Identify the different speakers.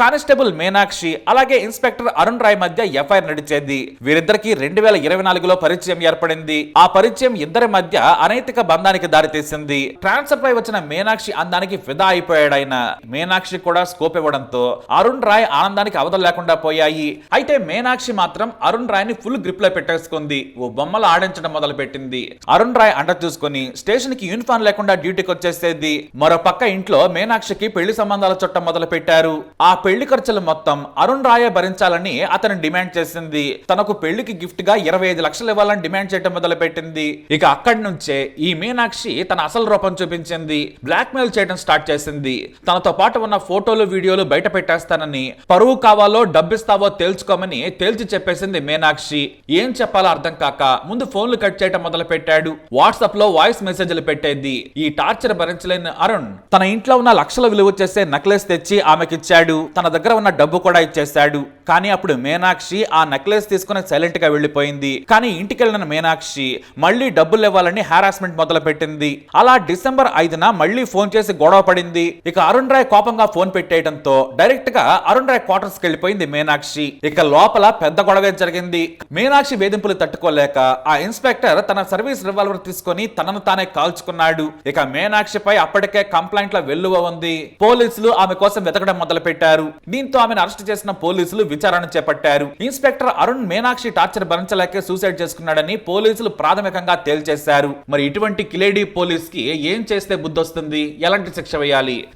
Speaker 1: Constable Meenakshi అలాగే inspector Arun Roy మధ్య FIR నడిచేది. వీరిద్దరికి రెండు వేల ఇరవై నాలుగులో పరిచయం ఏర్పడింది. ఆ పరిచయం ఇద్దరి మధ్య అనైతిక బంధానికి దారితీసింది. ట్రాన్స్ఫర్ పై వచ్చిన మీనాక్షి అందానికి ఫిదా అయిపోయాడు ఆయన మీనాక్షి కూడా స్కోప్ ఇవ్వడంతో అరుణ్ రాయ్ ఆనందానికి అవధం లేకుండా పోయాయి. అయితే మీనాక్షి మాత్రం అరుణ్ రాయ్ని ఫుల్ గ్రిప్లో పెట్టేసుకుంది. ఓ బొమ్మలు ఆడించడం మొదలు పెట్టింది అరుణ్ రాయ్ అండ చూసుకుని స్టేషన్కి యూనిఫామ్ లేకుండా డ్యూటీకి వచ్చేసేది మరో పక్క ఇంట్లో మీనాక్షికి పెళ్ళి సంబంధాల చుట్టం మొదలు పెట్టారు ఆ పెళ్ళి ఖర్చులు మొత్తం అరుణ్ రాయ భరించాలని అతను డిమాండ్ చేసింది. తనకు పెళ్ళికి గిఫ్ట్గా ఇరవై ఐదు లక్షలు ఇవ్వాలని డిమాండ్ చేయడం మొదలు పెట్టింది ఇక అక్కడి నుంచే ఈ మీనాక్షి తన అసలు రూపం చూపించింది. బ్లాక్ మెయిల్ చేయడం స్టార్ట్ చేసింది. తనతో పాటు ఉన్న ఫోటోలు వీడియోలు బయట పెట్టేస్తానని పరువు కావాలో డబ్బిస్తావో తేల్చుకోమని తేల్చి చెప్పేసింది మీనాక్షి. ఏం చెప్పాలో అర్థం కాక ముందు ఫోన్లు కట్ చేయటం మొదలు పెట్టాడు వాట్సాప్లో వాయిస్ మెసేజ్లు పెట్టేది. ఈ టార్చర్ భరించలేని అరుణ్ తన ఇంట్లో ఉన్న లక్షల విలువ చేసే నెక్లెస్ తెచ్చి ఆమెకిచ్చాడు. తన దగ్గర ఉన్న డబ్బు కూడా ఇచ్చేశాడు. కానీ అప్పుడు మీనాక్షి ఆ నెక్లెస్ తీసుకుని సైలెంట్గా వెళ్ళిపోయింది. కానీ ఇంటికి వెళ్ళిన మీనాక్షి మళ్ళీ డబ్బులు ఇవ్వాలని హారాస్మెంట్ మొదలు పెట్టింది అలా డిసెంబర్ ఐదున మళ్ళీ ఫోన్ చేసి గొడవ పడింది. ఇక అరుణ్ రాయ్ కోపంగా ఫోన్ పెట్టేయడంతో డైరెక్ట్గా అరుణ్ రాయ్ క్వార్టర్స్కి వెళ్ళిపోయింది మీనాక్షి. ఇక లోపల పెద్ద గొడవ జరిగింది. మీనాక్షి వేధింపులు తట్టుకోలేక ఆ ఇన్స్పెక్టర్ తన సర్వీస్ రివాల్వర్ తీసుకొని తనను తానే కాల్చుకున్నాడు. ఇక మీనాక్షిపై అప్పటికే కంప్లైంట్ల వెల్లువ ఉంది. పోలీసులు ఆమె కోసం వెతకడం మొదలు పెట్టారు దీంతో ఆమెను అరెస్ట్ చేసిన పోలీసులు విచారణ చేపట్టారు. ఇన్స్పెక్టర్ అరుణ్ మీనాక్షి టార్చర్ భరించలేక సూసైడ్ చేసుకున్నాడని పోలీసులు ప్రాథమికంగా తేల్చేశారు. మరి ఇటువంటి కిలేడీ పోలీస్కి ఏం చేస్తే బుద్ధి వస్తుంది ఎలాంటి శిక్ష వేయాలి?